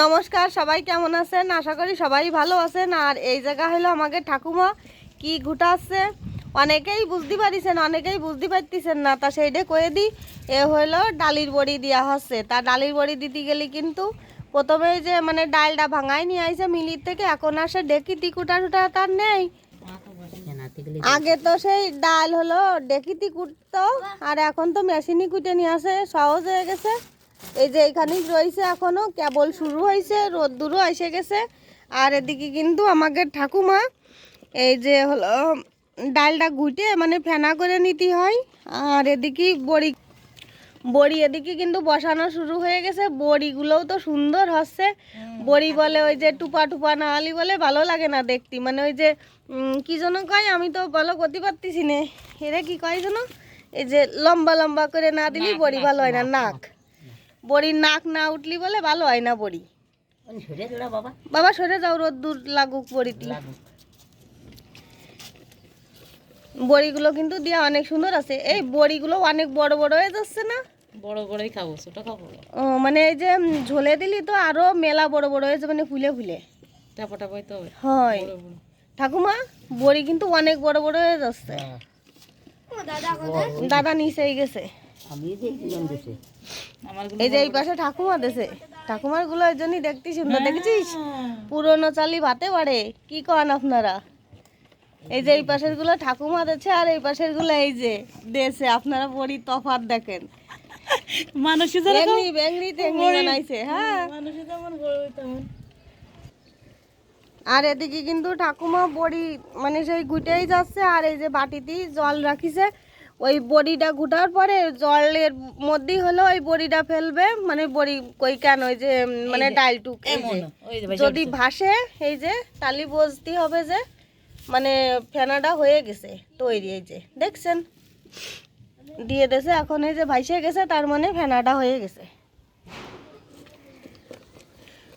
নমস্কার, সবাই কেমন আছেন? আশা করি সবাই ভালো আছেন। আর এই জায়গা হলো আমাকে ঠাকুমা। কি ঘুটাচ্ছে? অনেকেই বুঝতে পারিছেন, অনেকেই বুঝতে পারতেছেন না। তা সেইটা কয়ে দিই, এ হলো ডালির বড়ি দেওয়া হচ্ছে। তা ডালির বড়ি দিতে গেলে কিন্তু প্রথমে যে মানে ডালটা ভাঙাই নিয়ে আইছে মিলির থেকে, এখন আসে ডেকিতি কুটা টুটা তার নেই। আগে তো সেই ডাল হলো ডেকিতি কুটতো, আর এখন তো মেশিনই কুটে নিয়ে আসে, সহজ হয়ে গেছে। এই যে এইখানেই রয়েছে এখনও কেবল শুরু হয়েছে রোদ্দুরও এসে গেছে। আর এদিকে কিন্তু আমাকে ঠাকুমা এই যে হলো ডালটা গুটে মানে ফেনা করে নিতে হয়। আর এদিকে বড়ি বড়ি এদিকে কিন্তু বসানো শুরু হয়ে গেছে। বড়িগুলোও তো সুন্দর হচ্ছে। বড়ি বলে ওই যে টুপা টুপা না আলি বলে ভালো লাগে না দেখতে। মানে ওই যে কি যেন কয় আমি তো ভালো করতে পারতেছি না। এরা কি কয় যেন? এই যে লম্বা লম্বা করে না দিলি বড়ি ভালো হয় না নাক। বড়ির নাক না উঠলি বলে ভালো হয় না বড়ি। বাবা। বাবা সরে যাও রোদ্দুর লাগুক বড়িটি। বড়িগুলো কিন্তু দিয়া অনেক সুন্দর আছে। এই বড়িগুলো অনেক বড় বড় হয়ে যাচ্ছে না? বড় বড়ই খাব ছোট খাব। ও মানে এই যে ঝোলে দিলি তো আরও মেলা বড় বড় হয়েছে মানে ফুলে ফুলে। টাপা টাপাই তো হয়। বড় বড়। ঠাকুমা বড়ি কিন্তু অনেক বড় বড় হয়ে যাচ্ছে। দাদা নিচেই গেছে। আমি দেখছিলাম দেশে আমার এই যে এই পাশে ঠাকুমা দেশে ঠাকুমারগুলো এই জন্যই দেখতে সুন্দর দেখেছিস? পুরনো চালি ভাতে বাড়ে কি কন আপনারা? এই যে এই পাশেরগুলো ঠাকুমা দেছে আর এই পাশেরগুলো এই যে দেশে আপনারা বড়ি তফাৎ দেখেন। বানাইছে হ্যাঁ তেমন তেমন। আর এদিকে কিন্তু ঠাকুমা বড়ি মানে সেই গুটেই যাচ্ছে আর এই যে বাটিতেই জল রাখিছে। ওই বড়িটা ঘুটার পরে জলের মধ্যেই হলো ওই বড়িটা ফেলবে মানে বড়ি কই কেন ওই যে মানে ডালটুক যদি ভাসে এই যে টালি বসতে হবে যে মানে ফেনাটা হয়ে গেছে তৈরি এই যে দেখছেন? দিয়ে দেছে এখন এই যে ভাইসে গেছে তার মানে ফেনাটা হয়ে গেছে।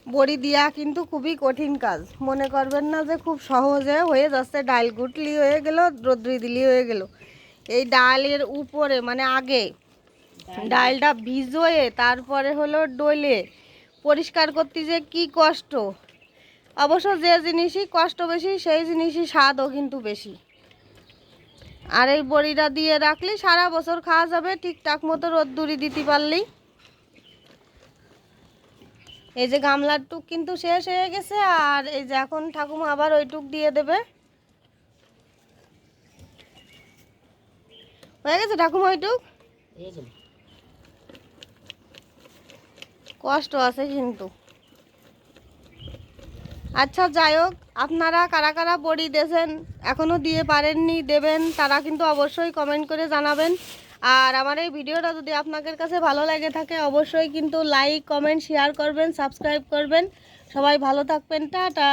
বড়ি দিয়া কিন্তু খুবই কঠিন কাজ। মনে করবেন না যে খুব সহজে হয়ে যাচ্ছে ডাল গুটলি হয়ে গেল রোদ্রি দিলি হয়ে গেল। এই ডালের উপরে মানে আগে। ডালটা ভিজোয়ে তারপরে হলো ডলে। পরিষ্কার করতে যে কি কষ্ট? অবশ্য যে জিনিসই কষ্ট বেশি সেই জিনিসই স্বাদও কিন্তু বেশি। আর এই বড়িটা দিয়ে রাখলে সারা বছর খাওয়া যাবে ঠিকঠাক মতো রোদ্দুরি দিতে পারলেই। এই যে গামলার টুক কিন্তু শেষ হয়ে গেছে আর এই যে এখন ঠাকুমা আবার ওই টুক দিয়ে দেবে। হয়ে গেছে ঠাকুমা ওই টুক এই যে কষ্ট আছে কিন্তু। আচ্ছা যাই হোক, আপনারা কারা কারা বড়ি দেছেন এখনও দিয়ে পারেননি, দেবেন, তারা কিন্তু অবশ্যই কমেন্ট করে জানাবেন। আর আমার এই ভিডিওটা যদি আপনাদের কাছে ভালো লাগে থাকে, অবশ্যই কিন্তু লাইক কমেন্ট শেয়ার করবেন সাবস্ক্রাইব করবেন। সবাই ভালো থাকবেন, টাটা।